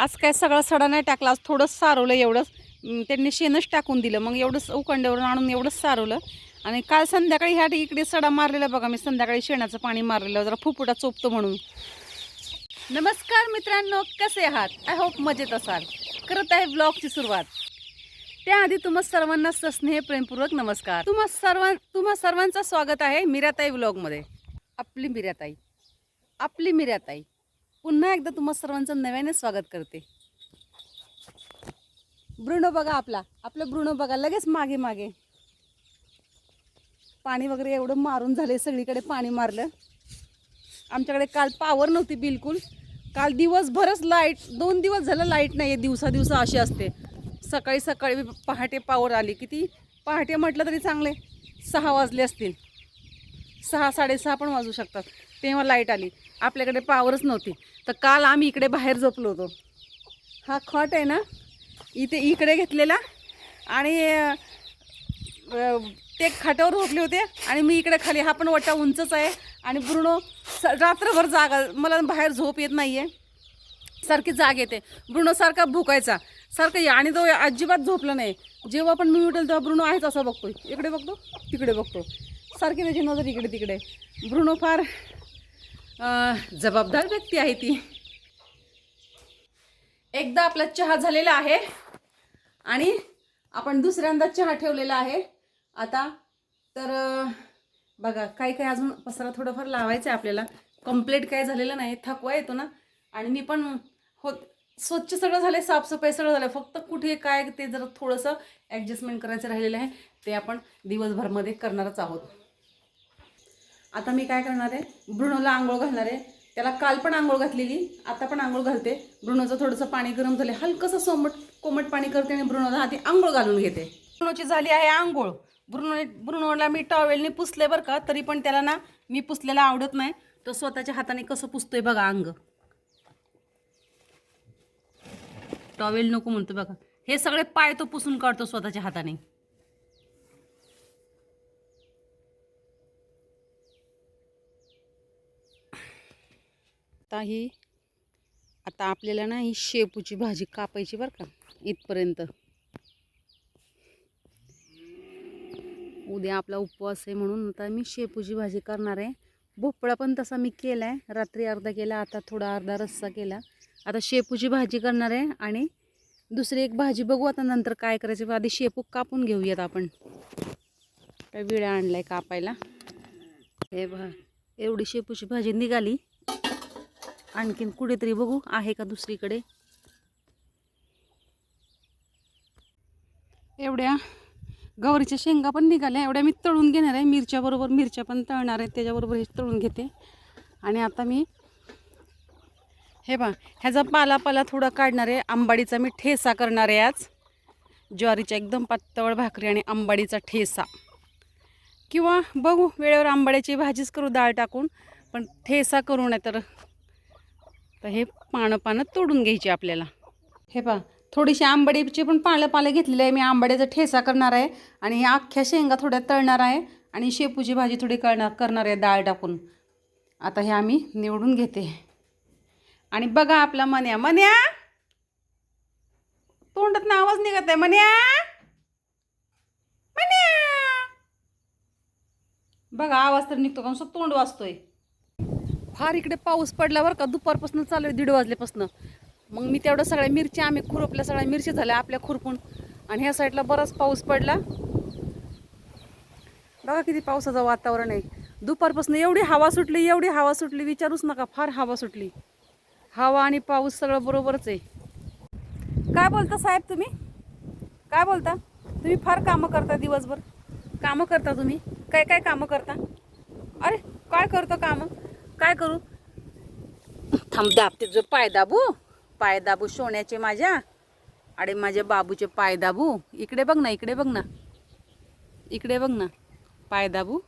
आज काय सगळा सडा नाही टाकला आज थोडंच सारवलं एवढंच. त्यांनी शेणच टाकून दिलं. मग एवढंच उकंड्यावरून आणून एवढंच सारवलं. आणि काल संध्याकाळी ह्या इकडे सडा मारलेला बघा. मी संध्याकाळी शेणाचं पाणी मारलेलं जरा फुफुटा चोपतो म्हणून. नमस्कार मित्रांनो कसे आहात? आय होप मजेत असाल. करत आहे ब्लॉगची सुरुवात. त्याआधी तुम्हा सर्वांना सस्नेह प्रेमपूर्वक नमस्कार. तुम्हा सर्वां तुम्हा सर्वांचं स्वागत आहे मिराताई ब्लॉगमध्ये आपली मिराताई. आपली मिराताई. पुन्हा एकदा तुम्हा सर्वांचं नव्याने स्वागत करते. ब्रुणो बघा आपला आपलं ब्रुणो बघा लगेच मागे मागे. पाणी वगैरे एवढं मारून झाले सगळीकडे पाणी मारलं. आमच्याकडे काल पावर नव्हती बिलकुल. काल दिवसभरच लाइट दोन दिवस झालं लाइट नाही आहे दिवसा दिवसा अशी असते. सकाळी सकाळी पहाटे पावर आली. किती? पहाटे म्हटलं तरी चांगले सहा वाजले असतील. सहा साडेसहा पण वाजू शकतात. तेव्हा लाइट आली. आपल्याकडे पावरच नव्हती. तर काल आम्ही इकडे बाहेर झोपलो होतो. हा खॉट आहे ना? इथे इकडे घेतलेला. आणि ते खाटावर झोपले होते. आणि मी इकडे खाली हा पण वटा उंचच आहे. आणि ब्रुणो स रात्रभर जागा मला बाहेर झोप येत नाही आहे सारखी जाग येते. ब्रुणो सारखा भुकायचा. सारखं या आणि तो अजिबात झोपला नाही. जेव्हा पण मी उठेल तेव्हा ब्रुणो आहेच असं बघतो इकडे बघतो तिकडे बघतो. सारखी त्याची नजर इकडे तिकडे. ब्रुणो फार जबाबदार व्यक्ती आहे ती. एकदा आपला चहा झालेला आहे आणि आपण दुसऱ्यांदा चहा ठेवलेला आहे. आता तर बघा काही काही अजून पसरा थोडंफार लावायचं आहे आपल्याला. कंप्लीट काय झालेलं नाही थकवा येतो ना. आणि मी पण होत स्वच्छ सगळं झालं साफसफाई सगळं झालं फक्त कुठे काय ते जरा थोडंसं ॲडजस्टमेंट करायचं राहिलेलं आहे ते आपण दिवसभरमध्ये करणारच आहोत. आता मी काय करणार आहे? ब्रुणोला आंघोळ घालणार आहे. त्याला काल पण आंघोळ घातलेली आता पण आंघोळ घालते. ब्रुणोचं थोडंसं पाणी गरम झाले हलकंसं सोमट कोमट पाणी करते आणि ब्रुणोला आधी आंघोळ घालून घेते. ब्रुणोची झाली आहे आंघोळ. ब्रुणोने ब्रुणोला मी टॉवेलने पुसले बरं का तरी पण त्याला ना मी पुसलेला आवडत नाही. तो स्वतःच्या हाताने कसं पुसतोय बघा अंग. टॉवेल नको म्हणतो बघा. हे सगळे पाय तो पुसून काढतो स्वतःच्या हाताने. आता ही आता आपल्याला ना ही शेपूची भाजी कापायची बरं का इथपर्यंत. उद्या आपला उपवास आहे म्हणून आता मी शेपूची भाजी करणार आहे. भोपळा पण तसा मी केला आहे रात्री अर्धा केला आता थोडा अर्धा रस्सा केला. आता शेपूची भाजी करणार आहे आणि दुसरी एक भाजी बघू आता नंतर काय करायचं आधी शेपू कापून घेऊयात आपण. काय विळा आणलाय कापायला. हे बघा एवढी शेपूची भाजी निघाली. आणखीन कुठेतरी बघू आहे का दुसरीकडे? एवढ्या गवारीच्या शेंगा पण निघाल्या एवढ्या मी तळून घेणार आहे. मिरच्याबरोबर मिरच्या पण तळणार आहे त्याच्याबरोबर हे तळून घेते. आणि आता मी हे बा ह्याचा पाला पाला थोडा काढणार आहे. आंबाडीचा मी ठेसा करणार आहे आज. ज्वारीच्या एकदम पातळ भाकरी आणि आंबाडीचा ठेसा. किंवा बघू वेळेवर आंबाड्याची भाजीच करू डाळ टाकून. पण ठेसा करू नाही तर तर हे पानं पानं तोडून घ्यायची आपल्याला. हे पहा थोडीशी आंबाडीची पण पालं पालं घेतलेली आहे. मी आंबाड्याचा ठेसा करणार आहे आणि अख्ख्या शेंगा थोड्या तळणार आहे आणि शेपूची भाजी थोडी करणार करणार आहे डाळ टाकून. आता हे आम्ही निवडून घेते. आणि बघा आपला मन्या. मन्या! तोंडात आवाज निघत आहे. मन्या! मन्या! बघा आवाज तर निघतो का? तोंड वाचतोय फार इकडे पाऊस पडला का दुपारपासून चालू आहे दीड वाजल्यापासून. मग मी तेवढं सगळ्या मिरच्या आम्ही खुरपल्या सगळ्या मिरची झाल्या आपल्या खुरपून. आणि ह्या साईडला बराच पाऊस पडला. बघा किती पावसाचं वातावरण आहे. दुपारपासून एवढी हवा सुटली एवढी हवा सुटली विचारूच नका फार हवा सुटली. हवा आणि पाऊस सगळं बरोबरच आहे. काय बोलता साहेब तुम्ही? काय बोलता? तुम्ही फार कामं करता दिवसभर. कामं करता तुम्ही? काय काय कामं करता? अरे काय करतो कामं? काय करू? थांब दाबते जो पाय दाबू. पाय दाबू सोन्याचे माझ्या. अरे माझ्या बाबूचे पाय दाबू. इकडे बघ ना इकडे बघ ना. इकडे बघ ना. पाय दाबू.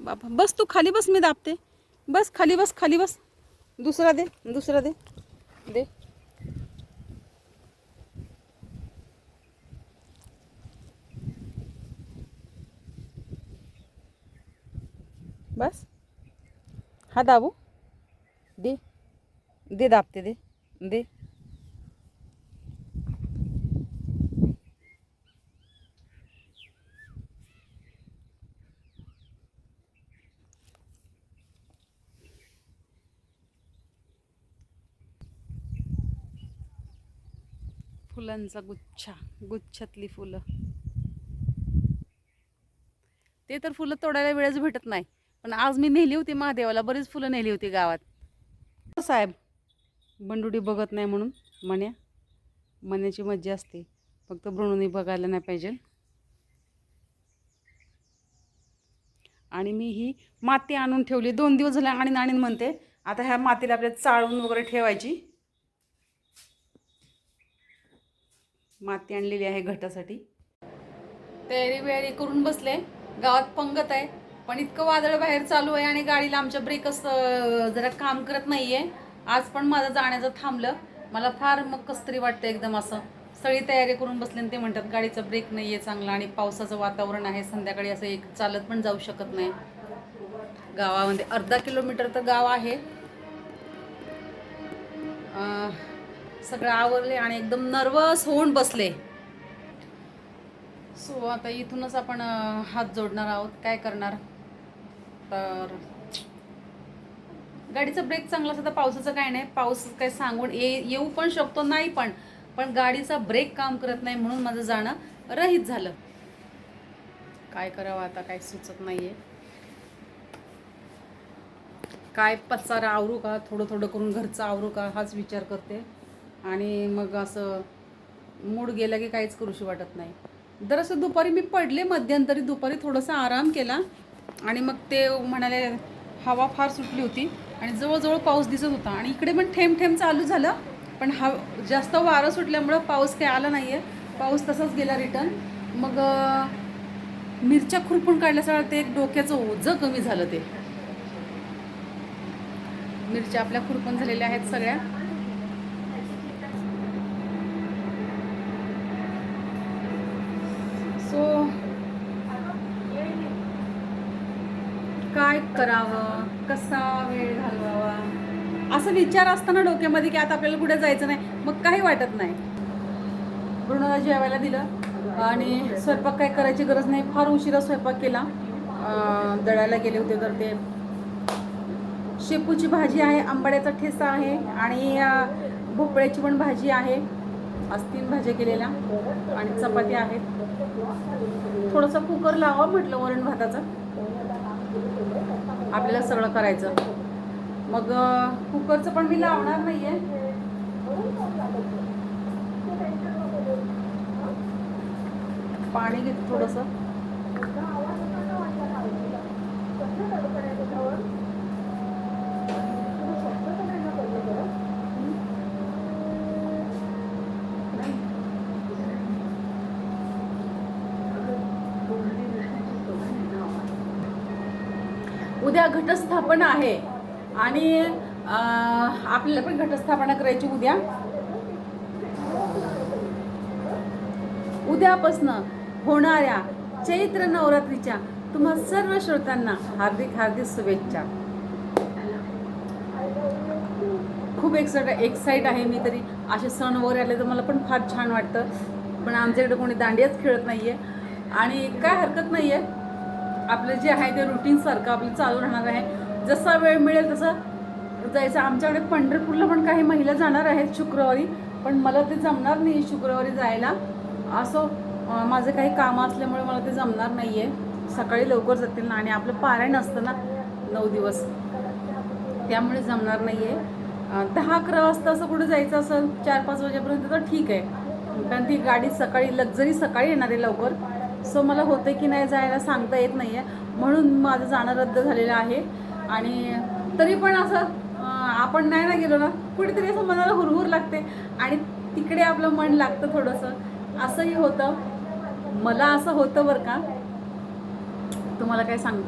बाबा बस तू खाली बस मी दाबते. बस खाली बस खाली बस. दुसरा दे दुसरा दे. दे. बस. हा दाबू. दे. दे दाबते दे. दे. फुलांचा गुच्छा गुच्छातली फुलं. ते तर फुलं तोडायला वेळच भेटत नाही. पण आज मी नेली होती महादेवाला बरीच फुलं नेली होती गावात. साहेब बंडुडी बघत नाही म्हणून म्हण्या मण्याची मज्जा असते. फक्त भ्रूणनी बघायला नाही पाहिजे. आणि मी ही माती आणून ठेवली. दोन दिवस झाले आणि आणीन म्हणते. आता ह्या मातीला आपल्याला चाळून वगैरे ठेवायची. माती आणलेली आहे घटासाठी. तयारी वेळी करून बसले. गावात पंगत आहे. पण इतकं वादळ बाहेर चालू आहे आणि गाडीला आमच्या ब्रेकच जरा काम करत नाहीये. आज पण माझं जाण्याचं थांबलं. मला फार मग कसं तरी वाटतं एकदम असं. सगळी तयारी करून बसले आणि ते म्हणतात गाडीचा ब्रेक नाहीये चांगला आणि पावसाचं वातावरण आहे. संध्याकाळी असं एक चालत पण जाऊ शकत नाही. गावामध्ये अर्धा किलोमीटर तर गाव आहे. सगळं आवरले आणि एकदम नर्वस होऊन बसले. सो आता इथूनच आपण हात जोडणार आहोत. काय करणार? तर गाडीचा ब्रेक चांगला असता तर पावसाचं काय नाही. पाऊस काय सांगून ये येऊ पण शकतो नाही पण. पण गाडीचा ब्रेक काम करत नाही म्हणून माझं जाणं रहित झालं. काय करावं आता? काय सुचत नाहीये. काय पसारा आवरू का? थोडं थोडं करून घरचं आवरू का? हाच विचार करते. आणि मग असं मूड गेला की काहीच करूशी वाटत नाही. दरअसल दुपारी मी पडले मध्यंतरी. दुपारी थोडासा आराम केला. आणि मग ते म्हणाले हवा फार सुटली होती आणि जवळजवळ पाऊस दिसत होता. आणि इकडे पण थेंब थेंब चालू झालं पण हा जास्त वारं सुटल्यामुळं पाऊस काही आला नाही आहे पाऊस तसाच गेला रिटर्न. मग मिरच्या खुरपून काढल्याचं ते एक डोक्याचं ओझं कमी झालं ते. मिरच्या आपल्या खुरपण झालेल्या आहेत सगळ्या सो काय करावं? कसा वेळ घालवावा? असं विचार असताना डोक्यामध्ये की आता आपल्याला कुठे जायचं नाही. मग काही वाटत नाही. पूर्णला जेवायला दिलं आणि स्वयंपाक काय करायची गरज नाही. फार उशिरा स्वयंपाक केला. दळायला गेले होते तर ते शेपूची भाजी आहे आंबाड्याचा ठेसा आहे आणि भोपळ्याची पण भाजी आहे. आज तीन भाज्या केलेल्या आणि चपात्या आहेत. थोडंसं कुकर लावा म्हटलं वरण भाताचं. आपल्याला सगळं करायचं. मग कुकरचं पण मी लावणार नाहीये. पाणी घेतो थोडंसं. उद्या घटस्थापना आहे. आणि आपल्याला पण घटस्थापना करायची उद्या. उद्यापासनं होणाऱ्या चैत्र नवरात्रीच्या तुम्हा सर्व श्रोत्यांना हार्दिक हार्दिक शुभेच्छा. खूप एक्साइट एक्साईट आहे मी तरी. असे सण वगैरे आले तर मला पण फार छान वाटतं. पण आमच्याकडे कोणी दांडियाच खेळत नाही आहे आणि काय हरकत नाही आहे आपलं जे आहे ते रुटीनसारखं आपलं चालू राहणार आहे. जसा वेळ मिळेल तसं जायचं. आमच्याकडे पंढरपूरला पण काही महिला जाणार आहेत शुक्रवारी पण मला ते जमणार नाही शुक्रवारी जायला. असं माझं काही कामं असल्यामुळे मला ते जमणार नाही आहे सकाळी लवकर जातील ना आणि आपलं पारायण असतं ना नऊ दिवस. त्यामुळे जमणार नाही आहे दहा अकरा वाजता असं कुठं जायचं असेल चार पाच वाजेपर्यंत तर ठीक आहे. कारण ती गाडी सकाळी लक्झरी सकाळी येणार आहे लवकर. सो मला होतं की नाही जायला सांगता येत नाही आहे म्हणून माझं जाणं रद्द झालेलं आहे. आणि तरी पण असं आपण नाही ना गेलो ना कुठेतरी असं मनाला हुरहुर लागते. आणि तिकडे आपलं मन लागतं थोडंसं. असंही होतं. मला असं होतं बरं का. तुम्हाला काय सांग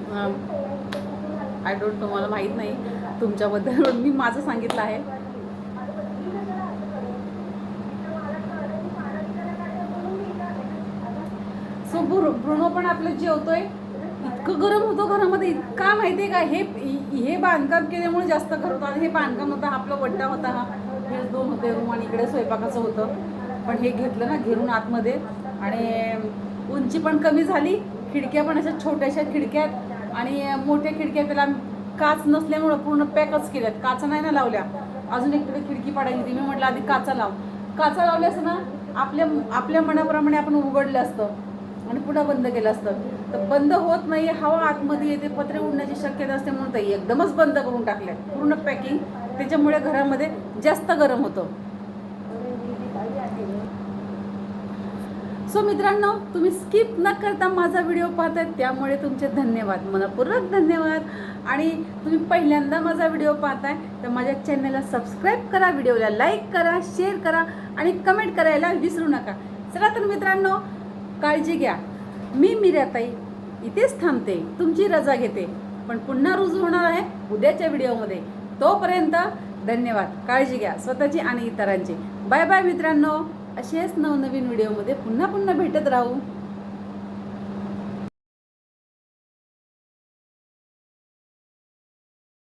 आय डोंट तुम्हाला माहीत नाही. तुमच्याबद्दल मी माझं सांगितलं आहे. सो ब्रुनो पण आपलं जेवतोय. इतकं इतकं गरम होतं घरामध्ये इतका माहितीये का हे हे बांधकाम केल्यामुळे जास्त घर होतं आणि हे बांधकाम होतं हा आपला वड्डा होता हा. हे दोन होते रूम आणि इकडे स्वयंपाकाचं होतं. पण हे घेतलं ना घेरून आतमध्ये. आणि उंची पण कमी झाली. खिडक्या पण अशा छोट्याशा खिडक्या आहेत आणि मोठ्या खिडक्या त्याला काच नसल्यामुळं पूर्ण पॅकच केल्यात. काचा नाही ना लावल्या. अजून इकडे खिडकी पाडायची होती मी म्हटलं आधी काचा लाव. काचा लावल्या असं ना आपल्या आपल्या मनाप्रमाणे आपण उघडलं असतं. आणि पुन्हा बंद केलं असतं. तर बंद होत नाही हवा आतमध्ये येते पत्रे उडण्याची शक्यता असते म्हणून ते एकदमच बंद करून टाकल्या. पूर्ण पॅकिंग त्याच्यामुळे घरामध्ये जास्त गरम होतं. सो मित्रांनो तुम्ही स्किप न करता माझा व्हिडिओ पाहताय त्यामुळे तुमचे धन्यवाद. मनपूर्वक धन्यवाद. आणि तुम्ही पहिल्यांदा माझा व्हिडिओ पाहताय तर माझ्या चॅनलला सबस्क्राईब करा व्हिडिओला लाईक करा शेअर करा आणि कमेंट करायला विसरू नका. चला तर मित्रांनो काळजी घ्या. मी मिराताई इथेच थांबते. तुमची रजा घेते. पण पुन्हा रुजू होणार आहे उद्याच्या व्हिडिओमध्ये. तोपर्यंत धन्यवाद. काळजी घ्या. स्वतःची आणि इतरांची. बाय बाय मित्रांनो. असेच नवनवीन व्हिडिओमध्ये पुन्हा पुन्हा भेटत राहू.